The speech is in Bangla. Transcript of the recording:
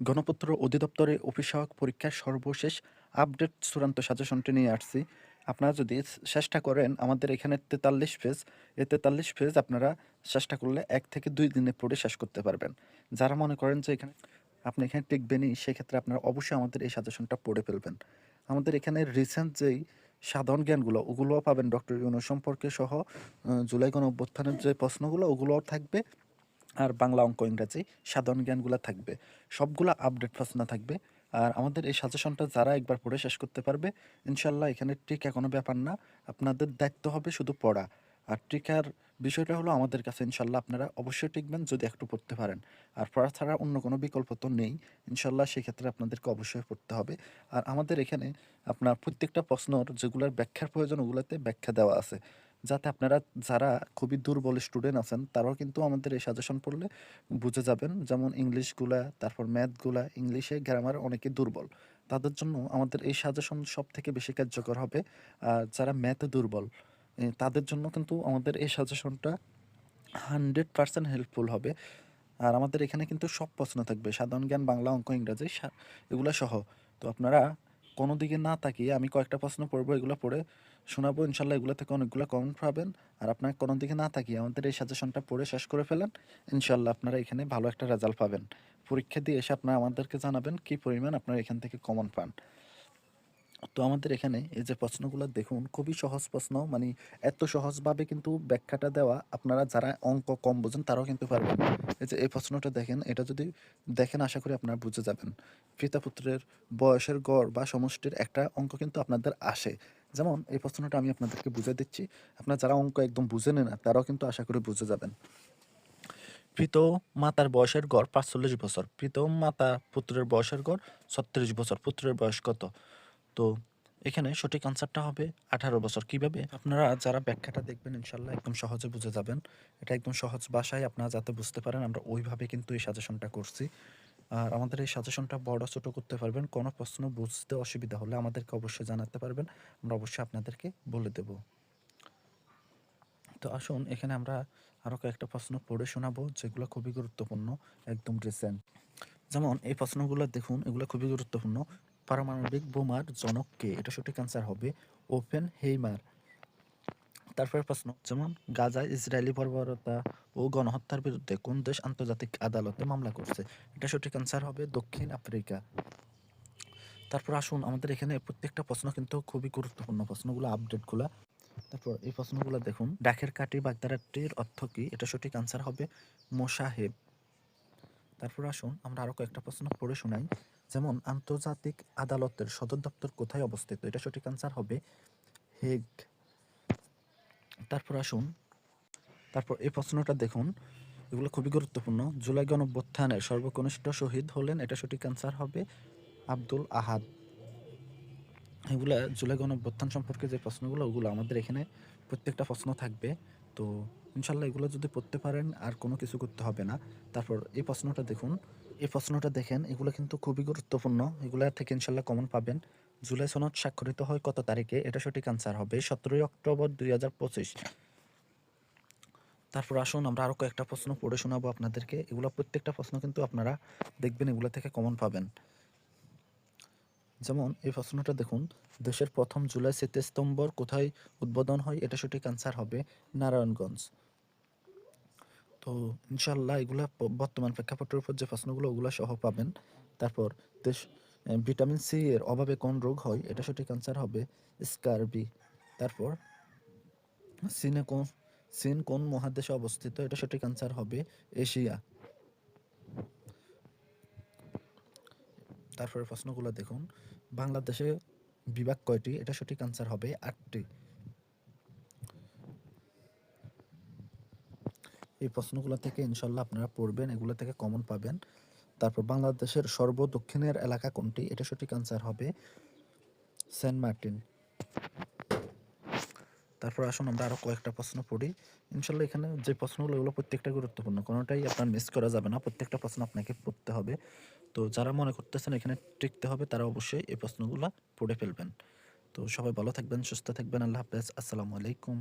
গণপত্র অধিদপ্তরে অফিসহক পরীক্ষার সর্বশেষ আপডেট চূড়ান্ত সাজেশনটি নিয়ে আসছি। আপনারা যদি চেষ্টা করেন আমাদের এখানে তেতাল্লিশ পেজ এ তেতাল্লিশ পেজ আপনারা চেষ্টা করলে এক থেকে দুই দিনে পড়ে শেষ করতে পারবেন। যারা মনে করেন যে এখানে আপনি এখানে টিকবেনই, সেক্ষেত্রে আপনারা অবশ্যই আমাদের এই সাজেশনটা পড়ে ফেলবেন। আমাদের এখানে রিসেন্ট যেই সাধারণ জ্ঞানগুলো, ওগুলোও পাবেন ডক্টর ইউনো সম্পর্কে সহ জুলাই গণ অভ্যুত্থানের যে প্রশ্নগুলো, ওগুলোও থাকবে। আর বাংলা অঙ্ক ইংরাজি সাধারণ জ্ঞানগুলো থাকবে। সবগুলো আপডেট প্রশ্ন থাকবে। আর আমাদের এই সাজেশনটা যারা একবার পড়ে শেষ করতে পারবে ইনশাল্লাহ এখানে টিকা কোনো ব্যাপার না। আপনাদের দায়িত্ব হবে শুধু পড়া। আর টিকার বিষয়টা হলো আমাদের কাছে ইনশাল্লাহ আপনারা অবশ্যই টিকবেন যদি একটু পড়তে পারেন। আর পড়া ছাড়া অন্য কোনো বিকল্প তো নেই। ইনশাল্লাহ সেক্ষেত্রে আপনাদেরকে অবশ্যই পড়তে হবে। আর আমাদের এখানে আপনার প্রত্যেকটা প্রশ্নর যেগুলোর ব্যাখ্যার প্রয়োজন ওগুলোতে ব্যাখ্যা দেওয়া আছে। যাতে আপনারা যারা খুবই দুর্বল স্টুডেন্ট আছেন, তারাও কিন্তু আমাদের এই সাজেশন পড়লে বুঝে যাবেন। যেমন ইংলিশগুলা তারপর ম্যাথগুলা ইংলিশে গ্রামার অনেকে দুর্বল। তাদের জন্য আমাদের এই সাজেশন সব থেকে বেশি কার্যকর হবে। আর যারা ম্যাথে দুর্বল তাদের জন্য কিন্তু আমাদের এই সাজেশনটা হান্ড্রেড পার্সেন্ট হেল্পফুল হবে। আর আমাদের এখানে কিন্তু সব প্রশ্ন থাকবে। সাধারণ জ্ঞান, বাংলা, অঙ্ক, ইংরাজি এগুলা সহ। তো আপনারা কোনো দিকে না তাকিয়ে আমি কয়েকটা প্রশ্ন পড়ব, এগুলো পড়ে শোনাবো। ইনশাল্লাহ এগুলো থেকে অনেকগুলো কমেন্ট পাবেন। আর আপনার কোনো দিকে না তাকিয়ে আমাদের এই সাজেশনটা পড়ে শেষ করে ফেলেন। ইনশাল্লাহ আপনারা এখানে ভালো একটা রেজাল্ট পাবেন। পরীক্ষা দিয়ে এসে আপনারা আমাদেরকে জানাবেন কি পরিমাণ আপনারা এখান থেকে কমন পান। তো আমাদের এখানে এই যে প্রশ্নগুলো দেখুন, খুবই সহজ প্রশ্ন। মানে এত সহজভাবে কিন্তু ব্যাখ্যাটা দেওয়া, আপনারা যারা অঙ্ক কম বোঝেন তারাও কিন্তু পারবেন। এই যে এই প্রশ্নটা দেখেন, এটা যদি দেখেন, আশা করি আপনারা বুঝে যাবেন। পিতা পুত্রের বয়সের গড় বা সমষ্টির একটা অঙ্ক কিন্তু আপনাদের আসে। যেমন এই প্রশ্নটা আমি আপনাদেরকে বুঝে দিচ্ছি। আপনারা যারা অঙ্ক একদম বুঝে নেন না, তারাও কিন্তু আশা করি বুঝে যাবেন। প্রীত মাতার বয়সের গড় পাঁচচল্লিশ বছর। প্রীত মাতা পুত্রের বয়সের গড় ছত্রিশ বছর। পুত্রের বয়স কত? তো এখানে সঠিক আনসারটা হবে আঠারো বছর। কীভাবে? আপনারা যারা ব্যাখ্যাটা দেখবেন ইনশাল্লাহ একদম সহজে বুঝে যাবেন। এটা একদম সহজ ভাষায় আপনারা যাতে বুঝতে পারেন, আমরা ওইভাবে কিন্তু এই সাজেশনটা করছি। আর আমাদের এই সাজেশনটা বড় ছোট করতে পারবেন, কোনো প্রশ্ন বুঝতে অসুবিধা হলে আমাদেরকে অবশ্যই জানাতে পারবেন, আমরা অবশ্যই আপনাদেরকে বলে দেব। তো আসুন, এখানে আমরা আরও কয়েকটা প্রশ্ন পড়ে শোনাবো, যেগুলো খুবই গুরুত্বপূর্ণ, একদম রিসেন্ট যেমন, এই প্রশ্নগুলো দেখুন, এগুলো খুবই গুরুত্বপূর্ণ। পারমাণবিক বোমার জনক কে এটা সঠিক অ্যান্সার হবে ওপেন হেইমার তারপরে প্রশ্ন, যেমন গাজায় ইসরায়েলি বর্বরতা ও গণহত্যার বিরুদ্ধে কোন দেশ আন্তর্জাতিক আদালতে মামলা করছে? এটা সঠিক অ্যান্সার হবে দক্ষিণ আফ্রিকা। তারপর আসুন আমাদের এখানে প্রত্যেকটা প্রশ্ন কিন্তু খুবই গুরুত্বপূর্ণ প্রশ্নগুলো আপডেটগুলো তারপর এই প্রশ্নগুলো দেখুন, ডাকের কাটি বাগদারাটির অর্থ কি? এটা সঠিক আনসার হবে মোসাহেব তারপর আসুন আমরা আরও কয়েকটা প্রশ্ন পড়ে শোনাই। যেমন আন্তর্জাতিক আদালতের সদর দপ্তর কোথায় অবস্থিত? এটা সঠিক আনসার হবে হেগ। তারপর আসুন। তারপর এই প্রশ্নটা দেখুন। এগুলো খুবই গুরুত্বপূর্ণ। জুলাই গণঅভ্যুত্থানের সর্বকনিষ্ঠ শহীদ হলেন, এটা সঠিক আনসার হবে আব্দুল আহাদ। এগুলো জুলাই গণঅভ্যুত্থান সম্পর্কে যে প্রশ্নগুলো, ওগুলো আমাদের এখানে প্রত্যেকটা প্রশ্ন থাকবে। তো ইনশাল্লাহ এগুলো যদি পড়তে পারেন, আর কোনো কিছু করতে হবে না। তারপর এই প্রশ্নটা দেখুন। এই প্রশ্নটা দেখেন, এগুলো কিন্তু খুবই গুরুত্বপূর্ণ। এগুলো থেকে ইনশাল্লাহ কমন পাবেন। জুলাই সনদ স্বাক্ষরিত হয় কত তারিখে? এটা সঠিক আনসার হবে সতেরোই অক্টোবর দুই পঁচিশ। তারপর আসুন আমরা আরও কয়েকটা প্রশ্ন পড়ে শোনাবো আপনাদেরকে। এগুলো প্রত্যেকটা প্রশ্ন কিন্তু আপনারা দেখবেন, এগুলো থেকে কমন পাবেন। যেমন, এই প্রশ্নটা দেখুন, দেশের প্রথম জুলাই স্মৃতিস্তম্ভর কোথায় উদ্বোধন হয়? এটা সঠিক আনসার হবে নারায়ণগঞ্জ। তো ইনশাল্লাহ এগুলা বর্তমান প্রেক্ষাপটের উপর যে প্রশ্নগুলো, ওগুলো সহ পাবেন। তারপর ভিটামিন সি এর অভাবে কোন রোগ হয়, এটা সঠিক আনসার হবে স্কারবি। তারপর চীনে কোন চীন কোন মহাদেশে অবস্থিত, এটা সঠিক আনসার হবে এশিয়া। তারপরে প্রশ্নগুলো দেখুন। বাংলাদেশে বিভাগ কয়টি, এটা সঠিক আনসার হবে আটটি। এই প্রশ্নগুলো থেকে ইনশাল্লাহ আপনারা পড়বেন, এগুলো থেকে কমন পাবেন। তারপর বাংলাদেশের সর্ব দক্ষিণের এলাকা কোনটি? এটা সঠিক আনসার হবে সেন্ট মার্টিন। তারপর আসুন আমরা আরও কয়েকটা প্রশ্ন পড়ি। ইনশাল্লাহ এখানে যে প্রশ্নগুলো, এগুলো প্রত্যেকটা গুরুত্বপূর্ণ, কোনোটাই আপনার মিস করা যাবে না। প্রত্যেকটা প্রশ্ন আপনাকে পড়তে হবে। তো যারা মনে করতেছেন এখানে টিকতে হবে, তারা অবশ্যই এই প্রশ্নগুলো পড়ে ফেলবেন। তো সবাই ভালো থাকবেন, সুস্থ থাকবেন। আল্লাহ হাফেজ। আসসালামু আলাইকুম।